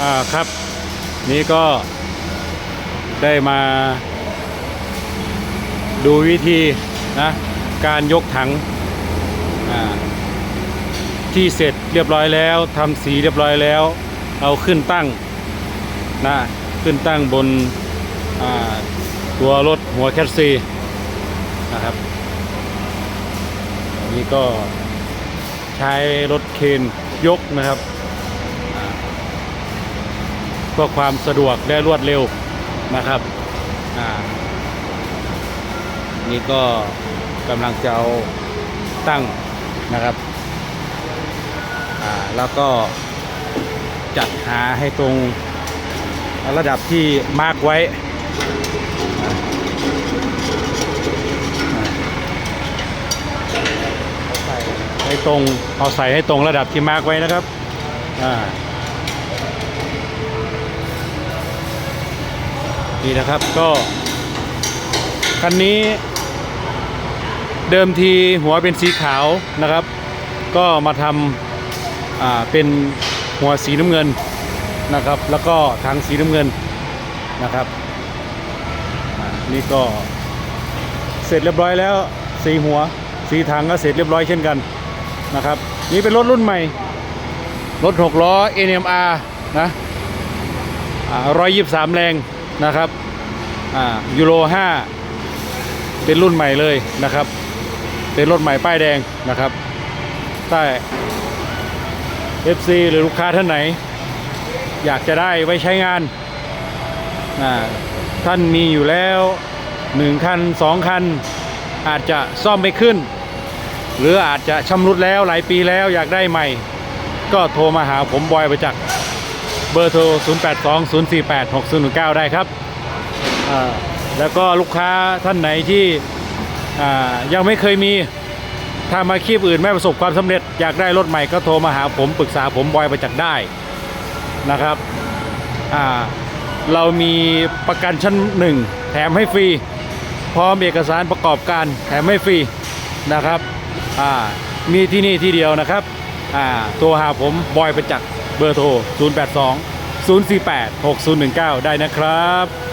อ่าครับ นี่ก็ได้มาดูวิธีนะการยกถังอ่าที่เสร็จเรียบร้อยแล้วทำสีเรียบร้อยแล้ว เอาขึ้นตั้งนะขึ้นตั้งบนตัวรถหัวแคสซีนะครับ นี่ก็ใช้รถเคนยกนะครับ เพื่อความสะดวกและรวดเร็วนะครับอ่านี่ก็กำลังจะเอาตั้งนะครับอ่าแล้วก็จัดหาให้ตรงระดับที่มาร์กไว้ให้ตรงเอาใส่ให้ตรงระดับที่มาร์กไว้นะครับอ่า นี่นะครับก็ คันนี้เดิมทีหัวเป็นสีขาวนะครับ ก็มาทำาเป็นหัวสีน้ำเงินนะครับ แล้วก็ทางสีน้ำเงินนะครับนี่ก็เสร็จเรียบร้อยแล้วสีหัวสีทางก็เสร็จเรียบร้อยเช่นกันนะครับ นี่เป็นรถรุ่นใหม่ รถ 6 ล้อ NMR นะร้อยยี่สามแรง นะครับอ่ายูโร5เป็นรุ่นใหม่เลยนะครับ เป็นรถใหม่ป้ายแดงนะครับถ้ FC หรือลูกค้าท่านไหน อยากจะได้ไว้ใช้งานอ่าท่านมีอยู่แล้ว 1 คัน 2 คัน อาจจะซ่อมไม่ขึ้น หรืออาจจะชำรุดแล้วหลายปีแล้วอยากได้ใหม่ ก็โทรมาหาผมบอยประจักษ์ เบอร์โทร 0820486019 ได้ครับ แล้วก็ลูกค้าท่านไหนที่ยังไม่เคยมีถ้ามาคีบอื่นไม่ประสบความสำเร็จ อยากได้รถใหม่ก็โทรมาหาผมปรึกษาผมบอยประจักษ์ได้นะครับ เรามีประกันชั้นหนึ่งแถมให้ฟรี พร้อมเอกสารประกอบการแถมให้ฟรีนะครับ มีที่นี่ที่เดียวนะครับอ่าโทรหาผมบอยประจักษ์ เบอร์โทร 082 048 6019 ได้นะครับ